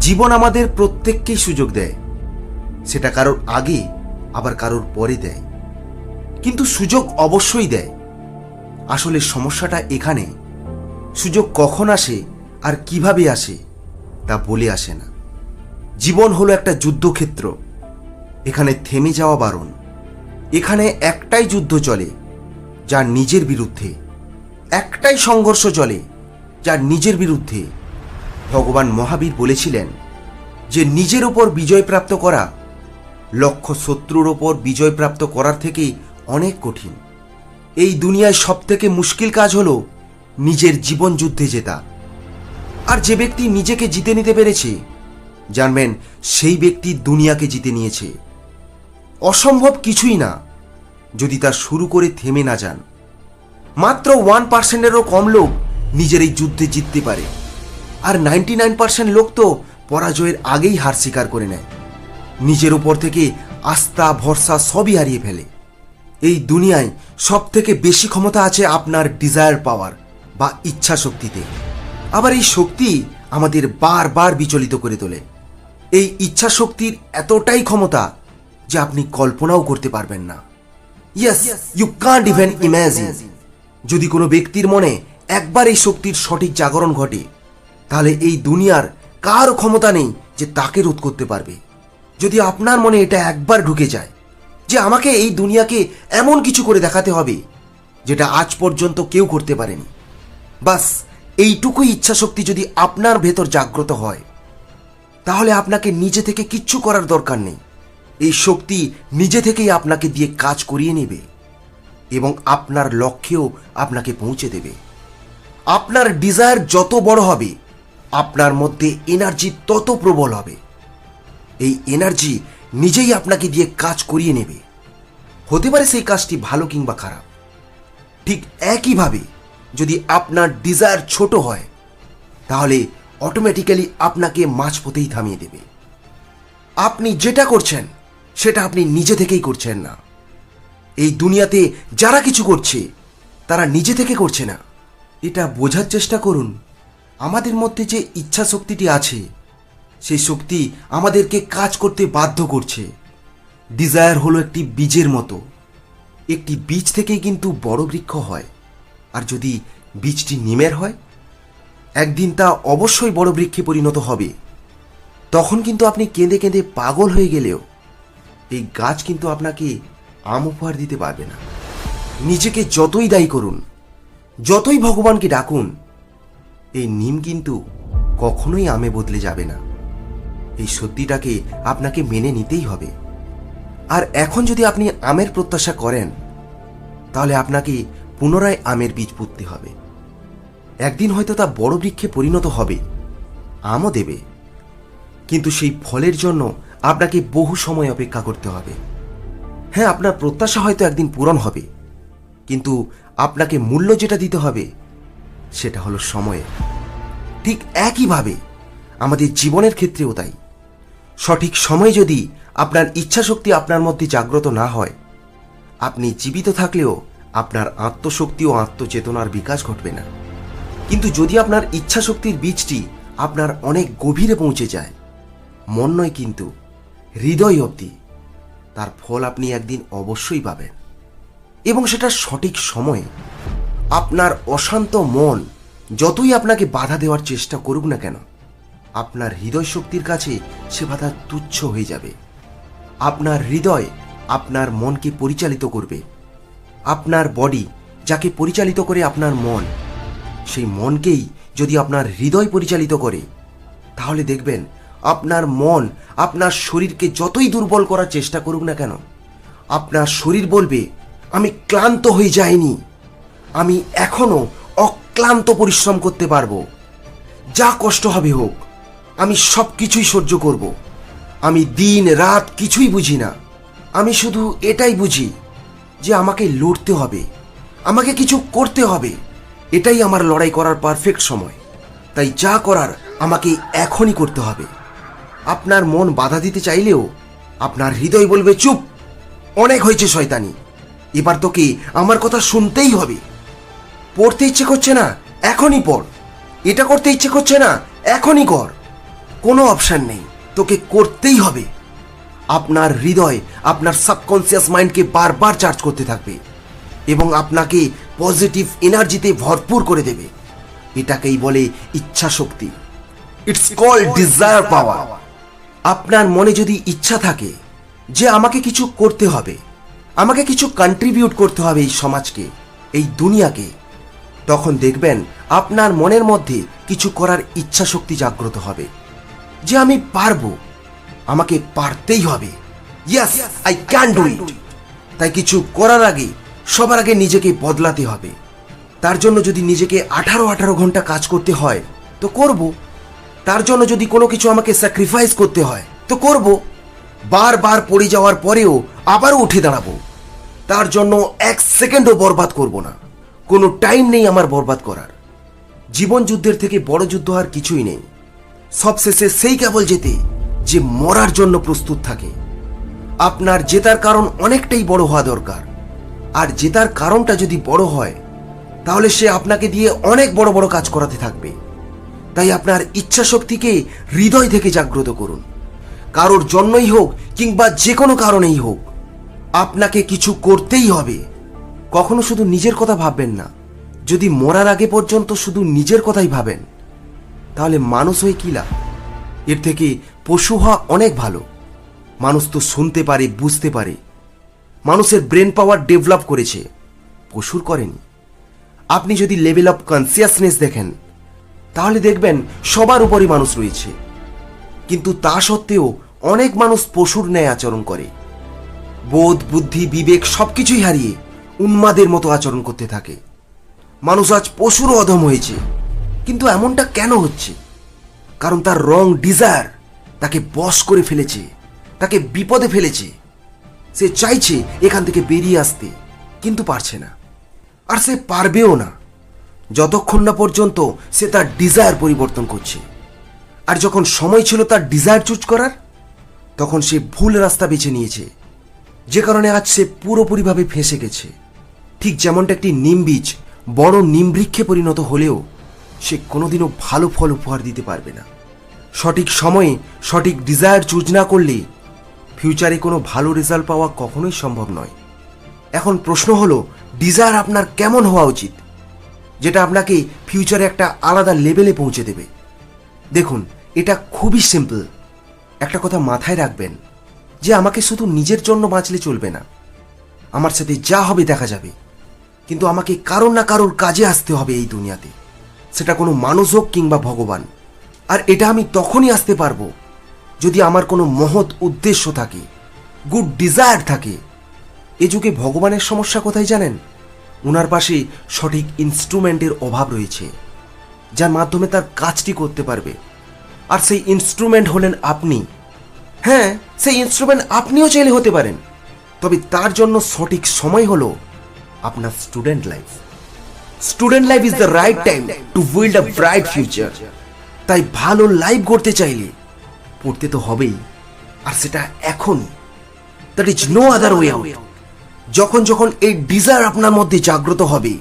জীবন আমাদের প্রত্যেককেই সুযোগ দেয়। সেটা কারোর আগে, আবার কারোর পরে দেয়। কিন্তু সুযোগ অবশ্যই দেয়। আসলে সমস্যাটা এখানে। সুযোগ কখন আসে, আর কীভাবে আসে, তা বলে আসে না। জীবন হলো একটা যুদ্ধক্ষেত্র। এখানে থেমে যাওয়া বারণ। এখানে একটাই যুদ্ধ চলে যা নিজের বিরুদ্ধে। একটাই সংঘর্ষ চলে যা নিজের বিরুদ্ধে। ভগবান মহাবীর বলেছিলেন যে নিজের ওপর বিজয় প্রাপ্ত করা লক্ষ্য শত্রুর ওপর বিজয় প্রাপ্ত করার থেকে অনেক কঠিন। এই দুনিয়ায় সব থেকে মুশকিল কাজ হলো নিজের জীবন যুদ্ধে জেতা। আর যে ব্যক্তি নিজেকে জিতে নিতে পেরেছে, জানবেন সেই ব্যক্তি দুনিয়াকে জিতে নিয়েছে। অসম্ভব কিছুই না, যদি তা শুরু করে থেমে না যান। মাত্র ওয়ান পার্সেন্টেরও কম লোক নিজের এই যুদ্ধে জিততে পারে। আর নাইনটি নাইন পার্সেন্ট লোক তো পরাজয়ের আগেই হার স্বীকার করে নেয়। নিজের উপর থেকে আস্থা, ভরসা সবই হারিয়ে ফেলে। এই দুনিয়ায় সব থেকে বেশি ক্ষমতা আছে আপনার ডিজায়ার পাওয়ার বা ইচ্ছা শক্তিতে। আবার এই শক্তি আমাদের বারবার বিচলিত করে তোলে। এই ইচ্ছা শক্তির এতটাই ক্ষমতা যে আপনি কল্পনাও করতে পারবেন না। Yes you can't even imagine যদি কোনো ব্যক্তির মনে একবার এই শক্তির সঠিক জাগরণ ঘটে তাহলে এই দুনিয়ার কার ক্ষমতা নেই যে তাকে রোধ করতে পারবে? যদি আপনার মনে এটা একবার ঢুকে যায় যে আমাকে এই দুনিয়াকে এমন কিছু করে দেখাতে হবে যেটা আজ পর্যন্ত কেউ করতে পারেনি। বাস, এইটুকুই ইচ্ছাশক্তি যদি আপনার ভেতর জাগ্রত হয়, তাহলে আপনাকে নিজে থেকে কিচ্ছু করার দরকার নেই। এই শক্তি নিজে থেকেই আপনাকে দিয়ে কাজ করিয়ে নেবে এবং আপনার লক্ষ্যেও আপনাকে পৌঁছে দেবে। আপনার ডিজায়ার যত বড় হবে আপনার মধ্যে এনার্জি তত প্রবল হবে। এই এনার্জি নিজেই আপনাকে দিয়ে কাজ করিয়ে নেবে। হতে পারে সেই কাজটি ভালো কিংবা খারাপ। ঠিক একইভাবে যদি আপনার ডিজায়ার ছোট হয়, তাহলে অটোমেটিক্যালি আপনাকে মাঝপথেই থামিয়ে দেবে। আপনি যেটা করছেন, সেটা আপনি নিজে থেকেই করছেন না। এই দুনিয়াতে যারা কিছু করছে, তারা নিজে থেকে করছে না। এটা বোঝার চেষ্টা করুন। আমাদের মধ্যে যে ইচ্ছা শক্তিটি আছে, সেই শক্তি আমাদেরকে কাজ করতে বাধ্য করছে। ডিজায়ার হলো একটি বীজের মতো। একটি বীজ থেকেই কিন্তু বড় বৃক্ষ হয়। আর যদি বীজটি নিমের হয়, একদিন তা অবশ্যই বড় বৃক্ষে পরিণত হবে। তখন কিন্তু আপনি কেঁদে কেঁদে পাগল হয়ে গেলেও এই গাছ কিন্তু আপনাকে আম উপহার দিতে পারবে না। নিজেকে যতই দায়ী করুন, যতই ভগবানকে ডাকুন এই নিম কিন্তু কখনোই আমে বদলে যাবে না। এই সত্যিটাকে আপনাকে মেনে নিতেই হবে। আর এখন যদি আপনি আমের প্রত্যাশা করেন, তাহলে আপনাকে পুনরায় আমের বীজ পুঁততে হবে। একদিন হয়তো তা বড় বৃক্ষে পরিণত হবে, আমও দেবে। কিন্তু সেই ফলের জন্য আপনাকে বহু সময় অপেক্ষা করতে হবে। হ্যাঁ আপনার প্রত্যাশা হয়তো একদিন পূরণ হবে, কিন্তু আপনাকে মূল্য যেটা দিতে হবে সেটা হলো সময়ে ঠিক একইভাবে আমাদের জীবনের ক্ষেত্রেও তাই। সঠিক সময় যদি আপনার ইচ্ছাশক্তি আপনার মধ্যে জাগ্রত না হয়, আপনি জীবিত থাকলেও আপনার আত্মশক্তি ও আত্মচেতনার বিকাশ ঘটবে না। কিন্তু যদি আপনার ইচ্ছাশক্তির বীজটি আপনার অনেক গভীরে পৌঁছে যায়, মন নয় কিন্তু, হৃদয় অবধি, তার ফল আপনি একদিন অবশ্যই পাবেন। এবং সেটা সঠিক সময়ে আপনার অশান্ত মন যতই আপনাকে বাধা দেওয়ার চেষ্টা করুক না কেন, আপনার হৃদয় শক্তির কাছে সে বাধা তুচ্ছ হয়ে যাবে। আপনার হৃদয় আপনার মনকে পরিচালিত করবে। আপনার বডি যাকে পরিচালিত করে আপনার মন, সেই মনকেই যদি আপনার হৃদয় পরিচালিত করে, তাহলে দেখবেন আপনার মন আপনার শরীরকে যতই দুর্বল করার চেষ্টা করুক না কেন, আপনার শরীর বলবে, আমি ক্লান্ত হয়ে যাইনি। আমি এখনও অক্লান্ত পরিশ্রম করতে পারব। যা কষ্ট হবে হোক, আমি সব কিছুই সহ্য করব। আমি দিন রাত কিছুই বুঝি না। আমি শুধু এটাই বুঝি যে আমাকে লড়তে হবে, আমাকে কিছু করতে হবে। এটাই আমার লড়াই করার পারফেক্ট সময়। তাই যা করার আমাকে এখনই করতে হবে। আপনার মন বাধা দিতে চাইলেও আপনার হৃদয় বলবে, চুপ, অনেক হয়েছে শয়তানি। এবার তোকে আমার কথা শুনতেই হবে। পড়তে ইচ্ছে করছে না এখনই পড়। এটা করতে ইচ্ছে করছে না এখনই কর। কোনো অপশান নেই তোকে করতেই হবে। আপনার হৃদয় আপনার সাবকনসিয়াস মাইন্ডকে বারবার চার্জ করতে থাকবে এবং আপনাকে পজিটিভ এনার্জিতে ভরপুর করে দেবে। এটাকেই বলে ইচ্ছা শক্তি ইটস কল ডিজায়ার পাওয়ার আপনার মনে যদি ইচ্ছা থাকে যে আমাকে কিছু করতে হবে আমাকে কিছু কন্ট্রিবিউট করতে হবে এই সমাজকে এই দুনিয়াকে তখন দেখবেন আপনার মনের মধ্যে কিছু করার ইচ্ছা শক্তি জাগ্রত হবে। যে আমি পারব, আমাকে পারতেই হবে। Yes I can do it তাই কিছু করার আগে, সবার আগে নিজেকে বদলাতে হবে। তার জন্য যদি নিজেকে আঠারো আঠারো ঘণ্টা কাজ করতে হয়, তো করব। তার জন্য যদি কোনো কিছু আমাকে স্যাক্রিফাইস করতে হয়, তো করব। বারবার পড়ে যাওয়ার পরেও আবারও উঠে দাঁড়াবো। তার জন্য এক সেকেন্ডও বরবাদ করব না। কোনো টাইম নেই আমার বরবাদ করার। জীবন যুদ্ধের থেকে বড় যুদ্ধ আর কিছুই নেই। সবশেষে সেই কেবল যেতে, যে মরার জন্য প্রস্তুত থাকে। আপনার জেতার কারণ অনেকটাই বড় হওয়া দরকার। আর জেতার কারণটা যদি বড় হয়, তাহলে সে আপনাকে দিয়ে অনেক বড় বড় কাজ করাতে থাকবে। তাই আপনার ইচ্ছা শক্তিকে হৃদয় থেকে জাগ্রত করুন। কারোর জন্যই হোক কিংবা যে কোনো কারণেই হোক, আপনাকে কিছু করতেই হবে। কখনো শুধু নিজের কথা ভাববেন না। যদি মরার আগে পর্যন্ত শুধু নিজের কথাই ভাবেন, তাহলে মানুষ হয়ে কি লাভ? এর থেকে পশু হওয়া অনেক ভালো। মানুষ তো শুনতে পারে, বুঝতে পারে। মানুষের ব্রেন পাওয়ার ডেভেলপ করেছে। পশুর করেনি। আপনি যদি লেভেল অফ কনসিয়াসনেস দেখেন, তাহলে দেখবেন সবার উপরই মানুষ রয়েছে। কিন্তু তা সত্ত্বেও অনেক মানুষ পশুর ন্যায় আচরণ করে। বোধ, বুদ্ধি, বিবেক সবকিছুই হারিয়ে উন্মাদের মতো আচরণ করতে থাকে। মানুষ আজ পশুরও অধম হয়েছে। কিন্তু এমনটা কেন হচ্ছে? কারণ তার রং ডিজায়ার, তাকে বশ করে ফেলেছে, তাকে বিপদে ফেলেছে। সে চাইছে এখান থেকে বেরিয়ে আসতে, কিন্তু পারছে না। আর সে পারবেও না। যতক্ষণ না পর্যন্ত সে তার ডিজায়ার পরিবর্তন করছে। আর যখন সময় ছিল তার ডিজায়ার চুজ করার, তখন সে ভুল রাস্তা বেছে নিয়েছে। যে কারণে আজ সে পুরোপুরিভাবে ফেঁসে গেছে। ঠিক যেমনটা একটি নিম বীজ বড় নিমবৃক্ষে পরিণত হলেও সে কোনোদিনও ভালো ফল উপহার দিতে পারবে না। সঠিক সময়ে সঠিক ডিজায়ার চুজ না করলে ফিউচারে কোনো ভালো রেজাল্ট পাওয়া কখনোই সম্ভব নয়। এখন প্রশ্ন হলো ডিজায়ার আপনার কেমন হওয়া উচিত? যেটা আপনাকে ফিউচারে একটা আলাদা লেভেলে পৌঁছে দেবে। দেখুন, এটা খুবই সিম্পল একটা কথা মাথায় রাখবেন যে আমাকে শুধু নিজের জন্য বাঁচলে চলবে না। আমার সাথে যা হবে দেখা যাবে। কিন্তু আমাকে কারোর না কারোর কাজে আসতে হবে এই দুনিয়াতে। সেটা কোনো মানুষ হোক কিংবা ভগবান। আর এটা আমি তখনই আসতে পারব যদি আমার কোনো মহৎ উদ্দেশ্য থাকে, গুড ডিজায়ার থাকে। এ যুগে ভগবানের সমস্যা কোথায় জানেন? ওনার পাশে সঠিক ইনস্ট্রুমেন্টের অভাব রয়েছে, যার মাধ্যমে তার কাজটি করতে পারবে। আর সেই ইনস্ট্রুমেন্ট হলেন আপনি। হ্যাঁ সেই ইনস্ট্রুমেন্ট আপনিও চাইলে হতে পারেন। তবে তার জন্য সঠিক সময় হলো আপনার student life student life is the right time to build a bright future তাই ভালো লাইফ গড়তে চাইলে পড়তে তো হবেই। আর সেটা এখনই that is no other way out যখন যখন এই ডিজায়ার আপনার মধ্যে জাগ্রত হবে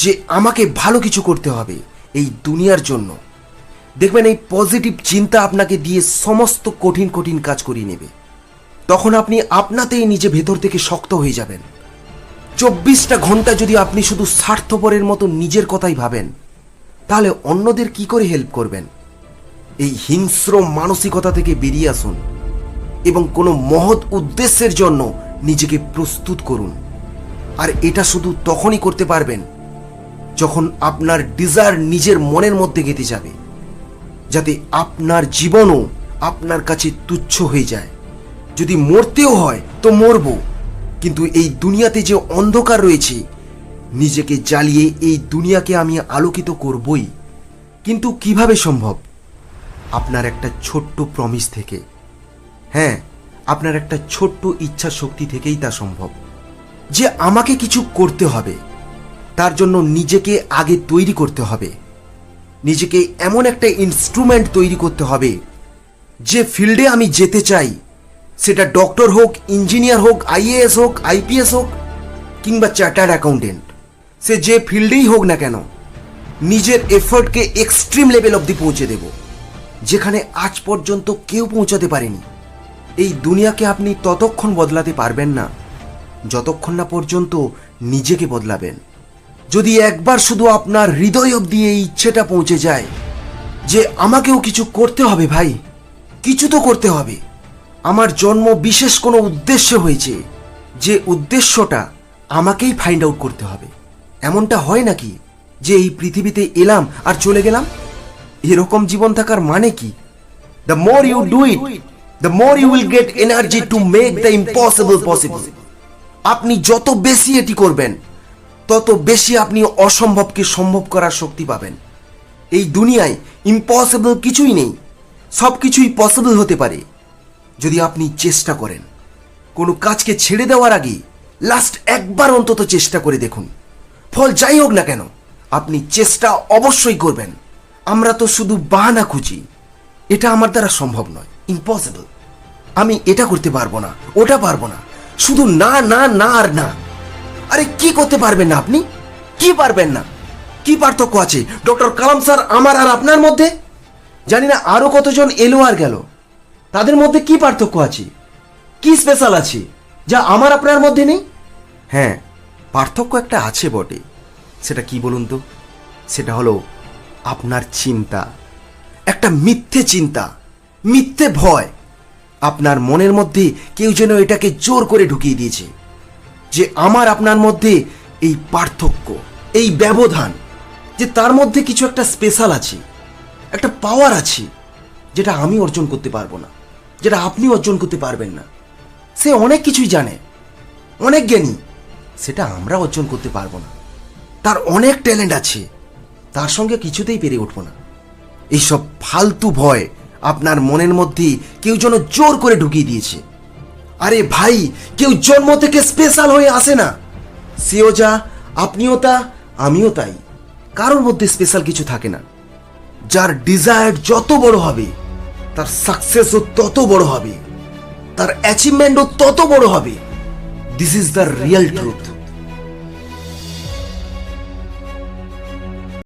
যে আমাকে ভালো কিছু করতে হবে এই দুনিয়ার জন্য, দেখবেন এই পজিটিভ চিন্তা আপনাকে দিয়ে সমস্ত কঠিন কঠিন কাজ করিয়ে নেবে। তখন আপনি আপনাতেই নিজে ভেতর থেকে শক্ত হয়ে যাবেন। চব্বিশটা ঘণ্টা যদি আপনি শুধু স্বার্থপরের মতো নিজের কথাই ভাবেন, তাহলে অন্যদের কি করে হেল্প করবেন? এই হিংস্র মানসিকতা থেকে বেরিয়ে আসুন এবং কোনো মহৎ উদ্দেশ্যের জন্য নিজেকে প্রস্তুত করুন। আর এটা শুধু তখনই করতে পারবেন যখন আপনার ডিজায়ার নিজের মনের মধ্যে গেঁথে যাবে, যাতে আপনার জীবনও আপনার কাছে তুচ্ছ হয়ে যায়। যদি মরতেও হয়, তো মরব। কিন্তু এই দুনিয়াতে যে অন্ধকার রয়েছে, নিজেকে জ্বালিয়ে এই দুনিয়াকে আমি আলোকিত করবই। কিন্তু কীভাবে সম্ভব? আপনার একটা ছোট্ট প্রমিস থেকে। হ্যাঁ আপনার একটা ছোট্ট ইচ্ছা শক্তি থেকেই তা সম্ভব। যে আমাকে কিছু করতে হবে, তার জন্য নিজেকে আগে তৈরি করতে হবে। নিজেকে এমন একটা ইনস্ট্রুমেন্ট তৈরি করতে হবে, যে ফিল্ডে আমি যেতে চাই সেটা ডক্টর হোক ইঞ্জিনিয়ার হোক আইএএস হোক আইপিএস হোক, কিংবা চার্টার্ড অ্যাকাউন্টেন্ট সে যে ফিল্ডেই হোক না কেন, নিজের এফর্টকে এক্সট্রিম লেভেল অবধি পৌঁছে দেব, যেখানে আজ পর্যন্ত কেউ পৌঁছাতে পারেনি। এই দুনিয়াকে আপনি ততক্ষণ বদলাতে পারবেন না, যতক্ষণ না পর্যন্ত নিজেকে বদলাবেন। যদি একবার শুধু আপনার হৃদয় অবধি এই ইচ্ছেটা পৌঁছে যায়, যে আমাকেও কিছু করতে হবে ভাই, কিছু তো করতে হবে। আমার জন্ম বিশেষ কোনো উদ্দেশ্য হয়েছে। যে উদ্দেশ্যটা আমাকেই ফাইন্ড আউট করতে হবে। এমনটা হয় নাকি যে এই পৃথিবীতে এলাম আর চলে গেলাম? এরকম জীবন থাকার মানে কি? The more you do it the more you will get energy to make the impossible possible আপনি যত বেশি এটি করবেন, তত বেশি আপনি অসম্ভবকে সম্ভব করার শক্তি পাবেন। এই দুনিয়ায় ইম্পসিবল কিছুই নেই সব কিছুই পসিবল হতে পারে। যদি আপনি চেষ্টা করেন, কোনো কাজকে ছেড়ে দেওয়ার আগে লাস্ট একবার অন্তত চেষ্টা করে দেখুন। ফল যাই হোক না কেন, আপনি চেষ্টা অবশ্যই করবেন। আমরা তো শুধু বাহানা খুঁজি। এটা আমার দ্বারা সম্ভব নয়। ইম্পসিবল আমি এটা করতে পারব না, ওটা পারব না। শুধু না না না আর না। আরে কি করতে পারবেন না আপনি? কি পারবেন না? কি পার্থক্য আছে? ডক্টর কালাম স্যার, আমার আর আপনার মধ্যে? জানি না আরও কতজন এলো আর গেল। তাদের মধ্যে কি পার্থক্য আছে? কি স্পেশাল আছে? যা আমার আপনার মধ্যে নেই? হ্যাঁ পার্থক্য একটা আছে বটে। সেটা কি বলুন তো? সেটা হলো আপনার চিন্তা। একটা মিথ্যে চিন্তা, মিথ্যে ভয়। আপনার মনের মধ্যে কেউ যেন এটাকে জোর করে ঢুকিয়ে দিয়েছে যে আমার আপনার মধ্যে এই পার্থক্য, এই ব্যবধান, যে তার মধ্যে কিছু একটা স্পেশাল আছে, একটা পাওয়ার আছে, যেটা আমি অর্জন করতে পারব না। যেটা আপনি অর্জন করতে পারবেন না। সে অনেক কিছুই জানে, অনেক জ্ঞানী, সেটা আমরা অর্জন করতে পারব না। তার অনেক ট্যালেন্ট আছে, তার সঙ্গে কিছুতেই পেরে উঠবো না। এইসব ফালতু ভয় আপনার মনের মধ্যে কেউ যেন জোর করে ঢুকিয়ে দিয়েছে। আরে ভাই, কেউ জন্ম থেকে স্পেশাল হয়ে আসে না। সেও যা, আপনিও তা, আমিও তাই। কারোর মধ্যে স্পেশাল কিছু থাকে না। যার ডিজায়ার যত বড় হবে তার সাকসেসও তত বড় হবে, তার অ্যাচিভমেন্টও তত বড় হবে। This is the real truth